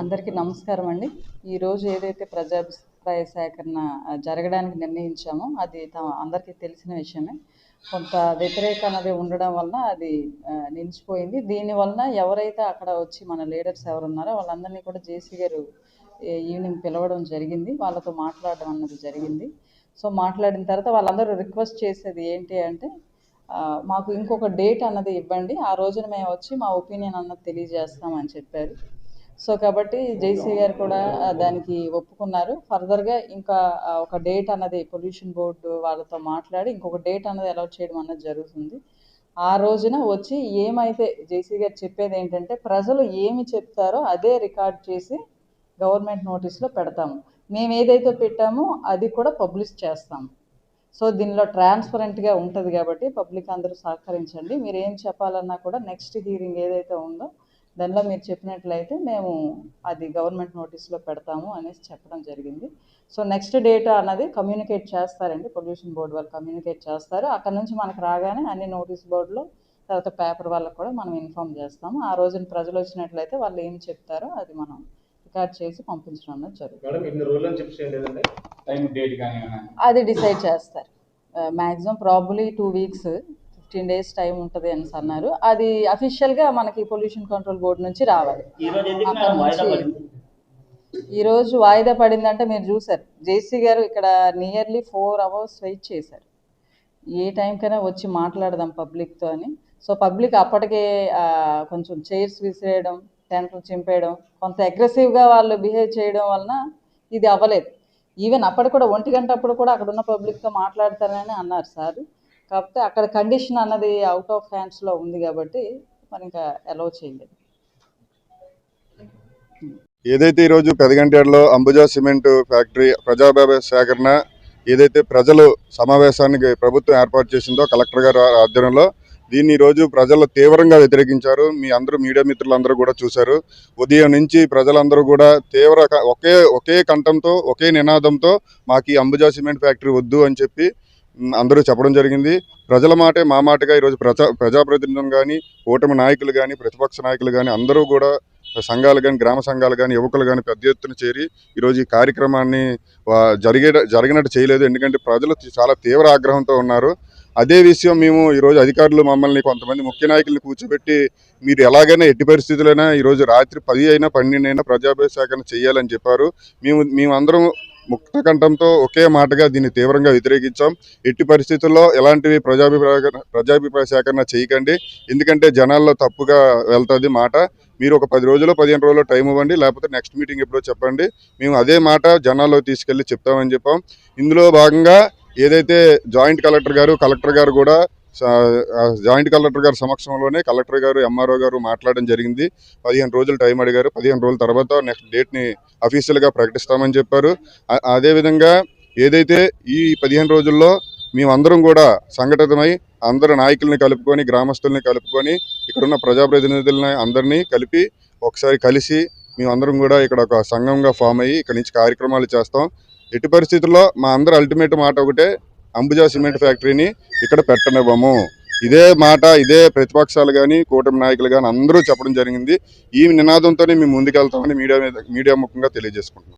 అందరికీ నమస్కారం అండి. ఈరోజు ఏదైతే ప్రజాభిప్రాయ సేకరణ జరగడానికి నిర్ణయించామో అది తమ అందరికీ తెలిసిన విషయమే. కొంత వ్యతిరేక అనేది ఉండడం వలన అది నిలిచిపోయింది. దీని వలన ఎవరైతే అక్కడ వచ్చి మన లీడర్స్ ఎవరు ఉన్నారో వాళ్ళందరినీ కూడా జేసీ గారు ఈవినింగ్ పిలవడం జరిగింది. వాళ్ళతో మాట్లాడడం అన్నది జరిగింది. సో మాట్లాడిన తర్వాత వాళ్ళందరూ రిక్వెస్ట్ చేసేది ఏంటి అంటే మాకు ఇంకొక డేట్ అన్నది ఇవ్వండి. ఆ రోజున మేము వచ్చి మా ఒపీనియన్ అన్నది తెలియజేస్తామని చెప్పారు. సో కాబట్టి జేసీ గారు కూడా దానికి ఒప్పుకున్నారు. ఫర్దర్గా ఇంకా ఒక డేట్ అన్నది పొల్యూషన్ బోర్డు వాళ్ళతో మాట్లాడి ఇంకొక డేట్ అన్నది అలౌట్ చేయడం అన్నది జరుగుతుంది. ఆ రోజున వచ్చి ఏమైతే జేసీ గారు చెప్పేది ఏంటంటే ప్రజలు ఏమి చెప్తారో అదే రికార్డ్ చేసి గవర్నమెంట్ నోటీస్లో పెడతాము. మేము ఏదైతే పెట్టామో అది కూడా పబ్లిష్ చేస్తాము. సో దీనిలో ట్రాన్స్పరెంట్గా ఉంటుంది కాబట్టి పబ్లిక్ అందరూ సహకరించండి. మీరు ఏం చెప్పాలన్నా కూడా నెక్స్ట్ హీరింగ్ ఏదైతే ఉందో దానిలో మీరు చెప్పినట్లయితే మేము అది గవర్నమెంట్ నోటీస్లో పెడతాము అనేసి చెప్పడం జరిగింది. సో నెక్స్ట్ డేటా అన్నది కమ్యూనికేట్ చేస్తారండి. పొల్యూషన్ బోర్డు వాళ్ళు కమ్యూనికేట్ చేస్తారు. అక్కడ నుంచి మనకు రాగానే అన్ని నోటీస్ బోర్డులో తర్వాత పేపర్ వాళ్ళకు కూడా మనం ఇన్ఫామ్ చేస్తాము. ఆ రోజున ప్రజలు వచ్చినట్లయితే వాళ్ళు ఏం చెప్తారో అది మనం రికార్డ్ చేసి పంపించడం అన్నది జరుగుతుంది. అది డిసైడ్ చేస్తారు. Maximum probably two weeks fifteen days time ఉంటుంది అని అన్నారు. అది అఫీషియల్గా మనకి పొల్యూషన్ కంట్రోల్ బోర్డు నుంచి రావాలి. ఈ రోజు అక్కడ నుంచి ఈరోజు వాయిదా పడిందంటే మీరు చూసారు జేసీ గారు ఇక్కడ నియర్లీ ఫోర్ అవర్స్ వెయిట్ చేశారు. ఏ టైంకైనా వచ్చి మాట్లాడదాం పబ్లిక్తో అని. సో పబ్లిక్ అప్పటికే కొంచెం చైర్స్ విసిరేయడం టెంట్లు చింపేయడం కొంత అగ్రెసివ్గా వాళ్ళు బిహేవ్ చేయడం వలన ఇది అవ్వలేదు. ఈవెన్ అప్పటి కూడా ఒంటి గంట అప్పుడు కూడా అక్కడ ఉన్న పబ్లిక్తో మాట్లాడతారని అన్నారు సార్. కాకపోతే అక్కడ కండిషన్ అన్నది అవుట్ ఆఫ్ హ్యాండ్స్లో ఉంది కాబట్టి మరి ఇంకా అలౌ చేయలేదు. ఏదైతే ఈరోజు పెదగంటేడులో అంబుజా సిమెంట్ ఫ్యాక్టరీ ప్రజాభావ సేకరణ ఏదైతే ప్రజలు సమావేశానికి ప్రభుత్వం ఏర్పాటు చేసిందో కలెక్టర్ గారు ఆధ్వర్యంలో దీన్ని ఈరోజు ప్రజలు తీవ్రంగా వ్యతిరేకించారు. మీ అందరూ మీడియా మిత్రులందరూ కూడా చూశారు. ఉదయం నుంచి ప్రజలందరూ కూడా తీవ్ర ఒకే ఒకే కంఠంతో ఒకే నినాదంతో మాకు ఈ అంబుజా సిమెంట్ ఫ్యాక్టరీ వద్దు అని చెప్పి అందరూ చెప్పడం జరిగింది. ప్రజల మాటే మా మాటగా ఈరోజు ప్రజా ప్రజాప్రతినిధులు కానీ ఓటమి నాయకులు కానీ ప్రతిపక్ష నాయకులు కానీ అందరూ కూడా సంఘాలు కానీ గ్రామ సంఘాలు కానీ యువకులు కానీ పెద్ద ఎత్తున చేరి ఈరోజు ఈ కార్యక్రమాన్ని జరిగే జరిగినట్టు చేయలేదు. ఎందుకంటే ప్రజలు చాలా తీవ్ర ఆగ్రహంతో ఉన్నారు. అదే విషయం మేము ఈరోజు అధికారులు మమ్మల్ని కొంతమంది ముఖ్య నాయకుల్ని కూర్చోబెట్టి మీరు ఎలాగైనా ఎట్టి పరిస్థితులైనా ఈరోజు రాత్రి పది అయినా పన్నెండు అయినా ప్రజాభావ చేయాలని చెప్పారు. మేము మేమందరం ముక్త కంఠంతో ఒకే మాటగా దీన్ని తీవ్రంగా వ్యతిరేకించాం. ఎట్టి పరిస్థితుల్లో ఎలాంటివి ప్రజాభిప్రాయ ప్రజాభిప్రాయ సేకరణ చేయకండి. ఎందుకంటే జనాల్లో తప్పుగా వెళ్తుంది మాట. మీరు ఒక పది రోజులు పదిహేను రోజులు టైం ఇవ్వండి. లేకపోతే నెక్స్ట్ మీటింగ్ ఎప్పుడో చెప్పండి. మేము అదే మాట జనాల్లో తీసుకెళ్ళి చెప్తామని చెప్పాం. ఇందులో భాగంగా ఏదైతే జాయింట్ కలెక్టర్ గారు కలెక్టర్ గారు కూడా జాయింట్ కలెక్టర్ గారి సమక్షంలోనే కలెక్టర్ గారు ఎంఆర్ఓ గారు మాట్లాడడం జరిగింది. పదిహేను రోజులు టైం అడిగారు. పదిహేను రోజుల తర్వాత నెక్స్ట్ డేట్ని అఫీషియల్గా ప్రకటిస్తామని చెప్పారు. అదేవిధంగా ఏదైతే ఈ పదిహేను రోజుల్లో మేమందరం కూడా సంఘటితమై అందరు నాయకుల్ని కలుపుకొని గ్రామస్తుల్ని కలుపుకొని ఇక్కడున్న ప్రజాప్రతినిధులని అందరినీ కలిపి ఒకసారి కలిసి మేమందరం కూడా ఇక్కడ ఒక సంఘంగా ఫామ్ అయ్యి ఇక్కడ నుంచి కార్యక్రమాలు చేస్తాం. ఎట్టి పరిస్థితుల్లో మా అందరు అల్టిమేట్ మాట ఒకటే అంబుజా సిమెంట్ ఫ్యాక్టరీని ఇక్కడ పెట్టనివ్వము. ఇదే మాట ఇదే ప్రతిపక్షాలు కానీ కూటమి నాయకులు కానీ అందరూ చెప్పడం జరిగింది. ఈ నినాదంతోనే మేము ముందుకెళ్తామని మీడియా మీద మీడియా ముఖంగా తెలియజేసుకుంటున్నాం.